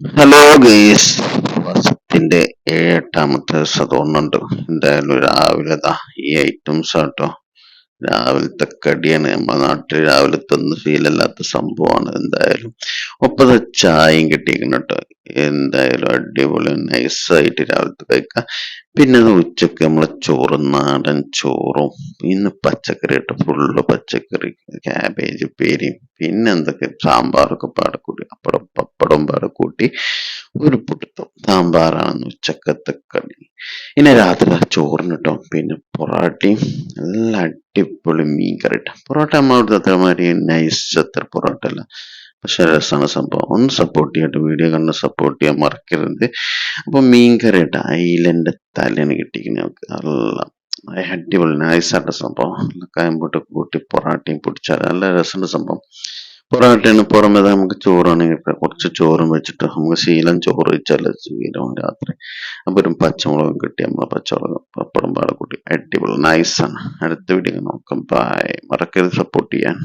Hello guys വർഷത്തിന്റെ ഏഴെട്ടാമത്തെ ദിവസം തോന്നുന്നുണ്ട് എന്തായാലും രാവിലെ ഈ ഐറ്റംസ് ആട്ടോ. രാവിലത്തെ കടിയാണ്. നമ്മുടെ നാട്ടിൽ രാവിലത്തെ ഒന്നും ഫീലല്ലാത്ത സംഭവമാണ്. എന്തായാലും ഒപ്പത് ചായയും കിട്ടിയിരിക്കുന്നു കേട്ടോ. എന്തായാലും അടിപൊളി നൈസായിട്ട് രാവിലത്തെ കഴിക്കാം. പിന്നെ അത് ഉച്ചയ്ക്ക് നമ്മളെ ചോറും നാടൻ ചോറും ഇന്ന് പച്ചക്കറി കേട്ടോ ഫുള്ള് പച്ചക്കറി ക്യാബേജ് പേരിയും പിന്നെ എന്തൊക്കെ? സാമ്പാറൊക്കെ പാടക്കൂടി. അപ്പടം പപ്പടം പാടെ കൂട്ടി ഒരു സാമ്പാറാണെന്ന് സാമ്പാറാണ് ഉച്ചക്കത്തെ കടി. ഇനി രാത്രി ചോറിന് കേട്ടോ പിന്നെ പൊറോട്ടയും നല്ല അടിപൊളി മീൻ കറി ട്ടോ. പൊറോട്ട നമ്മളവിടുത്തെ അത്രമാതിരി നൈസ് അത്ര പൊറോട്ട അല്ല. പക്ഷെ രസമാണ് സംഭവം. ഒന്ന് സപ്പോർട്ട് ചെയ്യട്ടെ വീഡിയോ കണ്ട് സപ്പോർട്ട് ചെയ്യാൻ മറക്കരുത്. അപ്പൊ മീൻ കറി ഇട്ട അയിലന്റെ തലേന്ന് കിട്ടിയിരിക്കുന്നത് നമുക്ക് നല്ല അടിപൊളി നൈസായിട്ട് സംഭവം. കായമ്പോട്ട് കൂട്ടി പൊറാട്ടയും പൊടിച്ചാൽ നല്ല രസമുണ്ട് സംഭവം. പൊറാട്ടയാണ് പുറമെ നമുക്ക് ചോറാണ് കിട്ടുക. കുറച്ച് ചോറും വെച്ചിട്ട് നമുക്ക് ശീലം ചോറ് വെച്ചാൽ ശീലം രാത്രി. അപ്പൊ ഒരു പച്ചമുളകും കിട്ടി നമ്മൾ പച്ചമുളകും പപ്പടം പാടെ കൂട്ടി. അടിപൊളി. നൈസാണ് അടുത്ത വീഡിയോ നോക്കാം. ബൈ മറക്കരുത്. സപ്പോർട്ട് ചെയ്യാൻ.